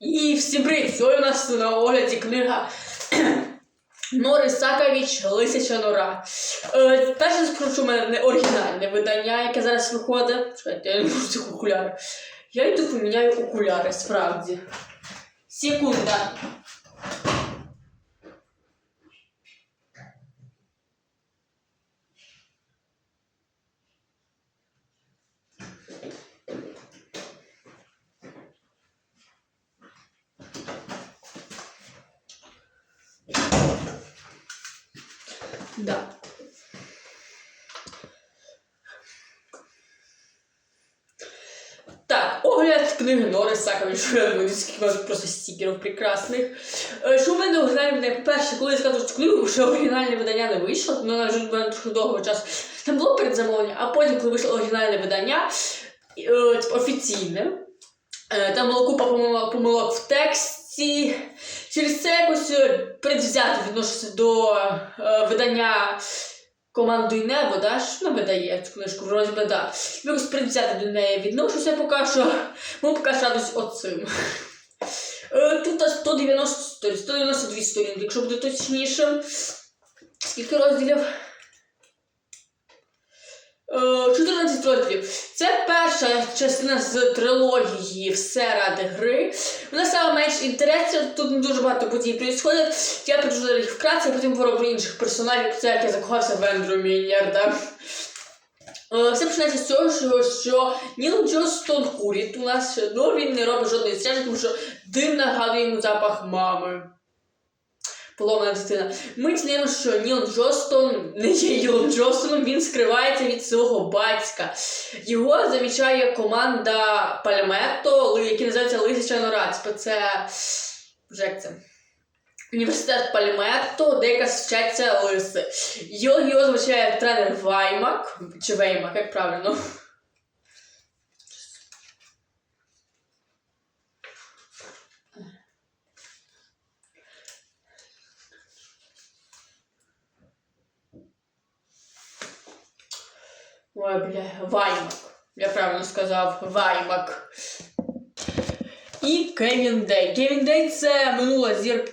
І всім привіт! Сьогодні у нас на огляді книга Нори Сакович Лисяча нора. Е, перше скручу мене не оригінальне видання, яке зараз виходить. Чекайте, я не можу цих окуляри. Я йду поміняю окуляри, справді. Секунда. Да. Так, огляд книги Сакович, скільки просто стікерів прекрасних. Е, Що в мене оригінальне, по-перше, коли я сказав цю книгу, що оригінальне видання не вийшло, вона вже була трохи довго часу. Там було передзамовлення, а потім, коли вийшло оригінальне видання, е, типу, офіційне, е, там було купа помилок, в тексті. Через це якось е, предвзято відношуся до е, видання командою Небо, да, що вона видає цю книжку, вроді би, да. Якось предвзято до неї відношуся поки що, ну поки що радуюсь оцим. Е, Тут 190 сторін, 192 сторінки, якщо буде точніше. Скільки розділів? Е, 14 розділів. Це перша частина з трилогії Все ради гри. Вона саме менш інтересна, тут не дуже багато подій відбувається. Я прочитаю їх вкратце, а потім про інших персонажів, це як я закохався в Ендрю Міннерда. Е, Все починається з цього, що, що Ніл Джостон курить у нас, але він не робить жодної сцени, тому що дим нагадує йому запах мами. Поломана дитина. Ми дізнаємо, що Ніл Джостон не є Нілом Джостоном, він скривається від свого батька. Його замічає команда Пальметто, які називаються Лисяча Нора. Типу це. Вже як це? Університет Пальметто, де якраз вчаться лиси. Його звичайно тренер Ваймак, чи Веймак, як правильно. Ой, бля, Ваймак. Я правильно сказав, Ваймак. І Кевін Дей. Кевін Дей це минула зірка.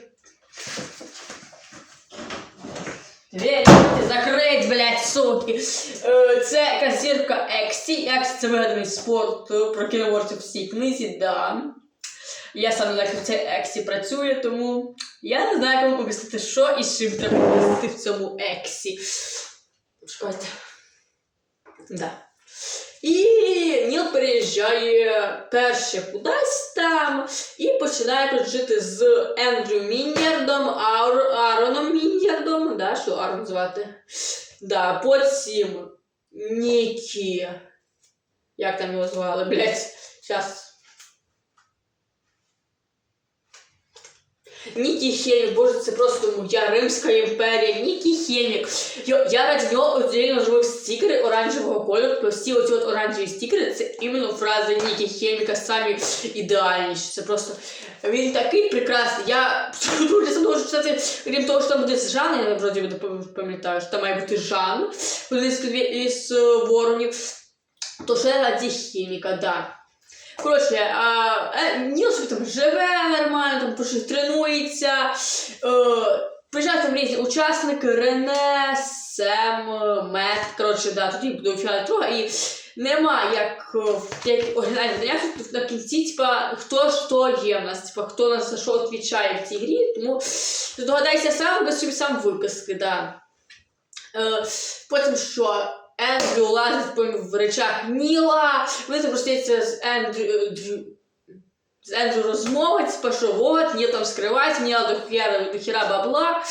Двері закрить, блядь, суки. Е, Це якась зірка Ексі. Ексі це вигаданий спорт е, про кіноворці в цій книзі, да. Я сам знаю, як це Ексі працює, тому я не знаю, як вам об'яснити, що і з чим треба об'яснити в цьому Ексі. Чекайте. Да. І Ніл переїжджає перше кудись там і починає тут жити з Ендрю Міннердом, Ар... Ароном Міннердом, да, що Арон звати. Да, потім Нікі. Як там його звали, блядь, зараз. Нікі Хемік, боже, це просто моя Римська імперія. Нікі Хемік. Я, я нього отдельно живив стікери оранжевого кольору. То всі оці от оранжеві стікери, це іменно фрази Нікі Хеміка самі ідеальніші. Це просто він такий прекрасний. Я дуже можу читати, крім того, що там буде Жан, я вроді пам'ятаю, що там має бути Жан, один із, е, воронів. То ще раді хіміка, да. Коротше, е, Ніл там живе нормально, там пише, тренується. Е, приїжджають там різні учасники, Рене, Сем, Мет. Коротше, да, буде вчати друга. І нема як, е, як оригінальне знання, на кінці, типа, хто що є в нас, типа, хто нас за що відповідає в цій грі. Тому здогадайся сам, без собі сам виписки, да. Е, потім що? Ендрю лазить по в речах Ніла, вони там розстаються з Ендрю, е, з Ендрю розмови, типа, що от, Ніл там скривається, Ніла до хіра, до хіра бабла.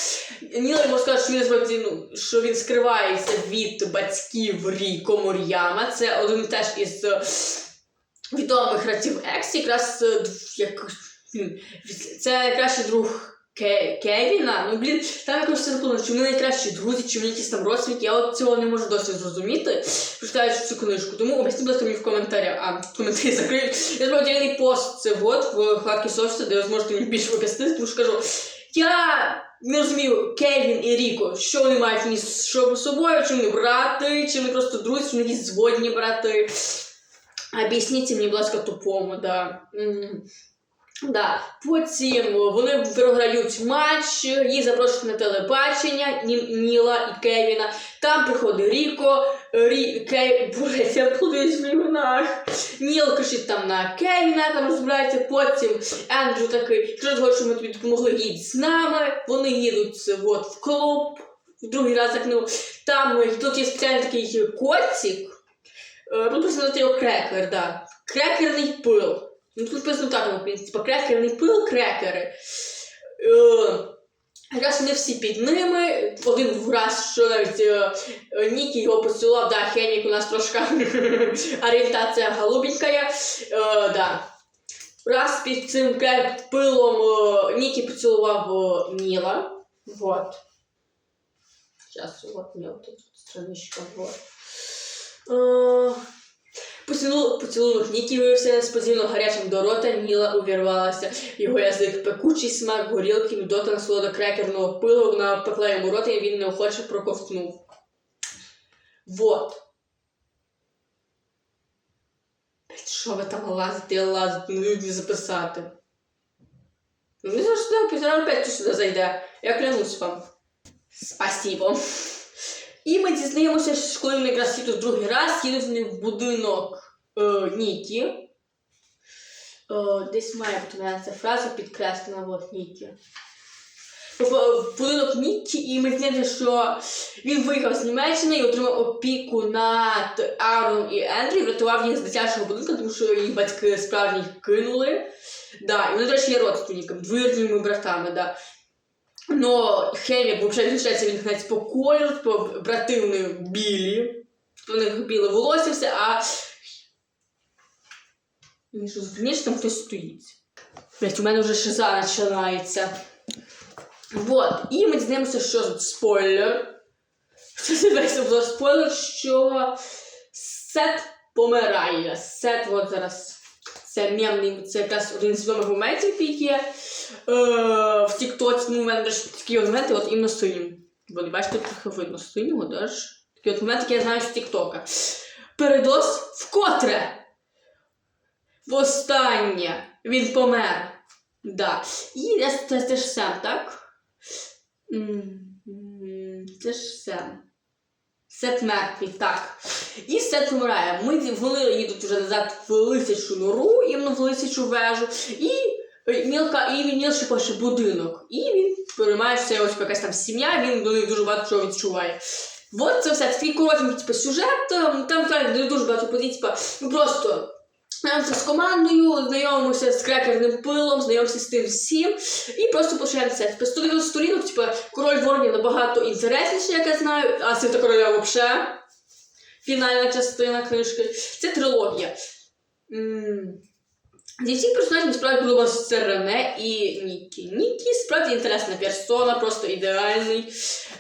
Ніл йому скаже, що він насправді, ну, що він скривається від батьків Ріко Мур'яма. Це один теж із е, відомих гравців Екс, якраз е, як, це найкращий друг Ке- Кевіна, ну блін, там якось це чи вони найкращі друзі, чи вони якісь там родственники, я от цього не можу досі зрозуміти, прочитаючи цю книжку. Тому об'ясніть, будь ласка, мені в коментарях, а коментарі закриють. Я зробив отдельний пост це год в вкладці соцсети, де ви зможете мені більше об'яснити, тому що кажу, я не розумію Кевін і Ріко, що вони мають між собою, чи вони брати, чи вони просто друзі, чи вони якісь зводні брати. Об'ясніть мені, будь ласка, тупому, да. Да. Потім вони програють матч, їх запрошують на телебачення Ні- Ніла і Кевіна. Там приходить Ріко, Рі, Кев... Боже, я в іменах. Ніл кричить там на Кевіна, там розбирається. Потім Ендрю такий, ти хочеш, щоб ми тобі допомогли, їдь з нами. Вони їдуть от, в клуб. В другий раз як ну, там е, тут є спеціальний такий котик. Е, Ну, просто його крекер, да. Крекерний пил. Ну, тут написано так, в принципі, типа, крекерний пил, крекери. Е, Якраз вони всі під ними. Один раз, що навіть е, Нікі його поцілував, да, хемік у нас трошки орієнтація голубенька. Е, да. Раз під цим пилом Нікі поцілував Ніла. Вот. Сейчас, вот мне вот тут страничка, вот. Е, Поцілунок, Нікі виявився несподівано гарячим до рота, Ніла увірвалася. Його язик пекучий смак горілки, Дота насолода крекерного пилу, вона пекла йому рота, і він неохоче проковтнув. Вот. Що ви там лазите, лазите, ну не записати. Ну, не завжди, півтора опять сюди зайде. Я клянусь вам. Спасибо. І ми дізнаємося, що вони якраз їдуть другий раз, їдуть вони в будинок е, Нікі. Е, десь має бути ця фраза підкреслена, от Нікі. В будинок Нікі, і ми дізнаємося, що він виїхав з Німеччини і отримав опіку над Аароном і Ендрі, врятував їх з дитячого будинку, тому що їх батьки справді їх кинули. Да, і вони, до речі, є родственниками, двоюрідними братами, да. Но відрізняється від них навіть по кольору, типу брати вони білі, у них біле волосся все, а. Що зупиніш, там хтось стоїть. Блять, у мене вже шиза починається. Вот. І ми дізнаємося, що спойлер. Це весь обзор спойлер, що Сет помирає. Сет, от зараз. Це мемний, це якраз один з відомих моментів, який є е, в Тіктоці. Ну, у мене ж такі от моменти, от іменно синім. Бо не бачите, трохи видно синього, теж. Такі от моменти, які я знаю з Тіктока. Передос вкотре. Востаннє він помер. Да. І це, це, це ж Сем, так? Це ж Сем. Сет мертвий, так. І Сет вмирає. Ми, вони їдуть вже назад в лисячу нору, іменно в лисячу вежу. І е, Мілка, і він Міл ще пише будинок. І він переймає, що це ось якась там сім'я, він до них дуже багато чого відчуває. От це все такий коротенький типу, сюжет, там, там там дуже багато подій, типу, ну просто з командою, знайомимося з крекерним пилом, знайомимося з тим всім, і просто починаємо це. Типу, сторінок сторінок, типу, король воронів набагато інтересніше, як я знаю, а світа короля взагалі. Фінальна частина книжки. Це трилогія. Зі всіх персонажів справді подобалося Рене і Нікі. Нікі справді інтересна персона, просто ідеальний.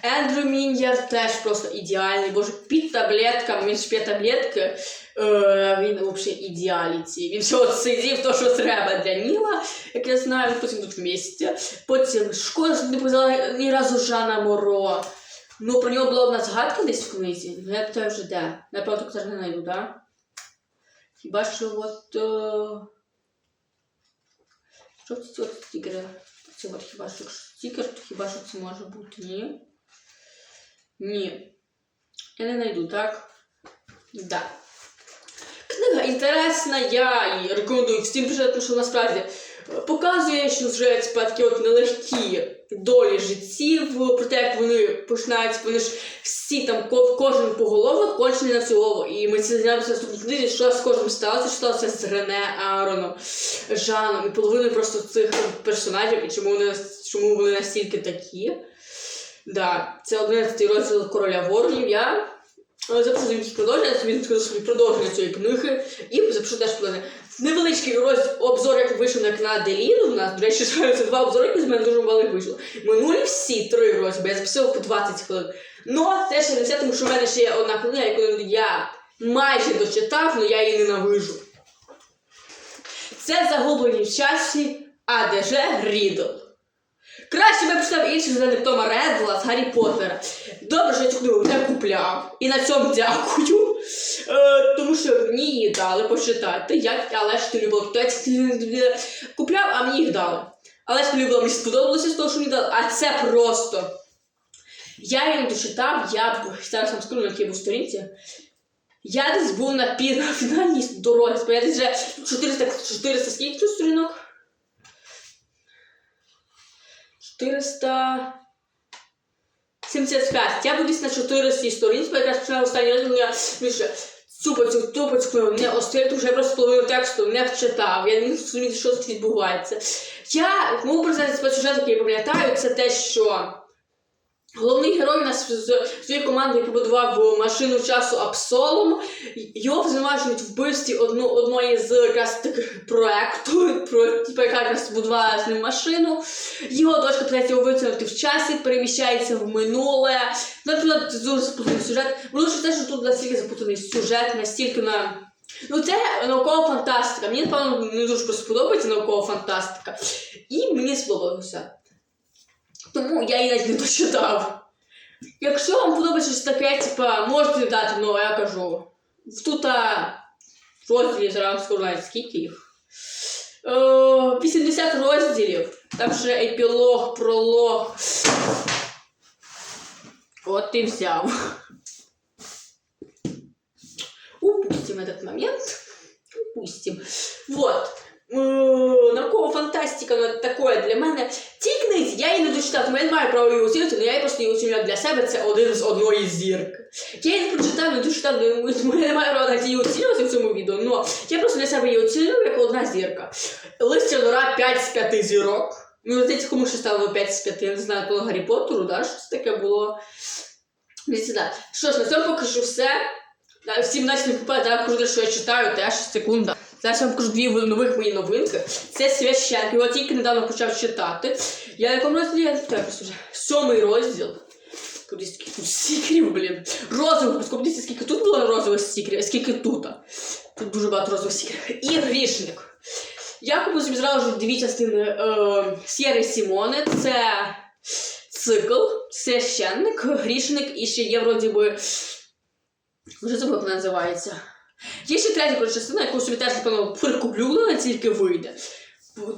Ендрю Мін'яр теж просто ідеальний. Боже, під таблетками, він ж таблетки. Е, він взагалі ідеаліті. Він все от сидів, то, що треба для Ніла, як я знаю, потім тут вместе. Потім шкода, що не показала ні разу Жана Моро. Ну, про нього була одна згадка десь в книзі. Ну, я питаю вже де. Напевно, так не знайду, так? Хіба що от. Е... Що ці от стікери? Це от хіба що стікер, то хіба що це може бути? Ні. Ні. Я не знайду, так? так? Да. Книга інтересна, я її рекомендую всім тому що насправді е, показує, що вже такі от нелегкі долі життів, про те, як вони починають, вони ж всі там кожен поголовок кончений на голову. І ми це знаємося в книзі, що з кожним сталося, що сталося з Рене, Аароном, Жаном і половиною просто цих персонажів, і чому вони, чому вони настільки такі. Да, це 11 розділ короля воронів. Я запишу якісь продовження, я собі скажу собі продовження цієї книги і запишу теж плани. Невеличкий роз... обзор, як вийшов на Деліну. У нас, до речі, це два обзори, які з мене дуже мало вийшло. Минулі всі три розділи, я записував по 20 хвилин. Ну, це ще не все, тому що в мене ще є одна книга, яку я майже дочитав, але я її ненавижу. Це загублені в часі АДЖ Рідл. Краще би прочитав інших зелених Тома Редла з Гаррі Поттера. Добре, що я цю книгу не купляв. І на цьому дякую. Е, тому що мені її дали почитати. Я, але ти ти купляв, а мені їх дали. Але ж ти любила, мені сподобалося з того, що мені дали. А це просто. Я її дочитав, я зараз вам скажу, на якій був сторінці. Я десь був на, пі, на фінальній дорозі, я десь вже 400, 400 скільки тут сторінок? 400... 75. Я буду на 400 сторінці, бо якраз починаю останній раз, я більше цупацю, тупацю, не остив, тому просто половину тексту не вчитав, я не міг зрозуміти, що тут відбувається. Я мов про це сюжет, який пам'ятаю, це те, що головний герой нас з своєю командою побудував машину часу Апсолом. Його звинувачують в вбивстві одну, одної з якраз таких проекту, про, типу, яка якраз будувала з ним машину. Його дочка питається його в часі, переміщається в минуле. Ну, дуже запутаний сюжет. Ж те, що тут настільки запутаний сюжет, настільки на. Ну, це наукова фантастика. Мені, напевно, не дуже просто подобається наукова фантастика. І мені сподобалося. Тому я її навіть не дочитав. Якщо вам подобається щось таке, типа, можете дати, ну, я кажу. Тут а, розділів зараз скажу навіть скільки їх. Е, 80 розділів. Там ще епілог, пролог. От ти взяв. Упустим этот момент. Упустим. Вот. Е, Наукова фантастика ну, такое для мене. Ці книзі я її не дочитав, тому я не маю права її оцінити, але я просто її оцінюю для себе, це один з одної зірки. Я її не прочитав, не дочитав, тому я не маю права навіть її оцінювати в цьому відео, але я просто для себе її оцінюю як одна зірка. Листя Дора 5 з 5 зірок. Ну, здається, кому ще ставило 5 з 5, я не знаю, по Гаррі Поттеру, да, що це таке було. Що ж, на цьому поки що все. Всім наче не купати, я що я читаю, теж секунда. Зараз я вам покажу дві нових мої новинки. Це священник, його тільки недавно почав читати. Я на якому розділі, я просто вже сьомий розділ. Куди скільки тут стікерів, блін. Розових, подивіться, скільки тут було розових стікерів, а скільки тут. Тут дуже багато розових стікерів. І грішник. Я купив собі зразу ж дві частини е, Сєри Сімони. Це цикл, священник, грішник і ще є вроді би. Вже забула, як називається. Є ще третя коротше, частина, яку собі теж, напевно, прикуплю, вона тільки вийде.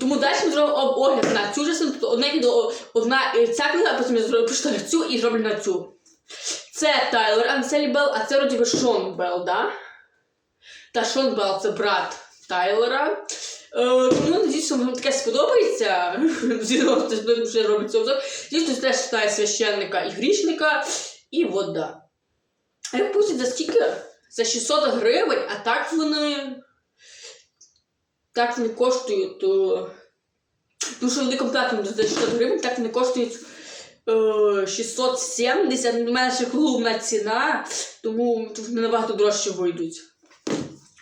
Тому далі ми зробимо огляд на цю частину, тобто одне відео, одна е, ця книга, а потім я зроблю прочитаю цю і зроблю на цю. Це Тайлер Анселі Белл, а це вроді би Шон Белл, да? Та Шон Белл це брат Тайлера. Е, тому надіюсь, що вам таке сподобається. Буде вже робить цей обзор. Хтось теж читає священника і грішника. І от да. А як пустять за скільки? За 600 гривень, а так вони. Так вони коштують. То... Тому що вони комплектом за 600 гривень, так вони коштують е, 670. У мене ще клубна ціна, тому вони набагато дорожче вийдуть.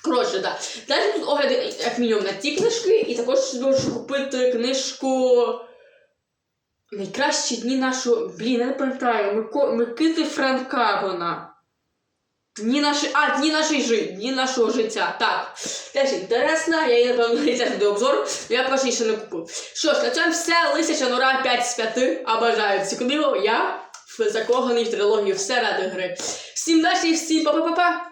Коротше, так. Да. Далі тут огляди, як мінімум, на ті книжки, і також можу купити книжку. Найкращі дні нашого. Блін, я не пам'ятаю. Микити Франка вона. Дні наші... А, дні нашої жи... дні нашого життя. Так. Теж інтересно, я її, напевно, і до обзору, але я поки ще не купив. Що ж, на цьому все. Лисяча нора 5 з 5. А бажаю цю книгу. Я закоханий в трилогію все ради гри. Всім далі, всім па-па-па-па!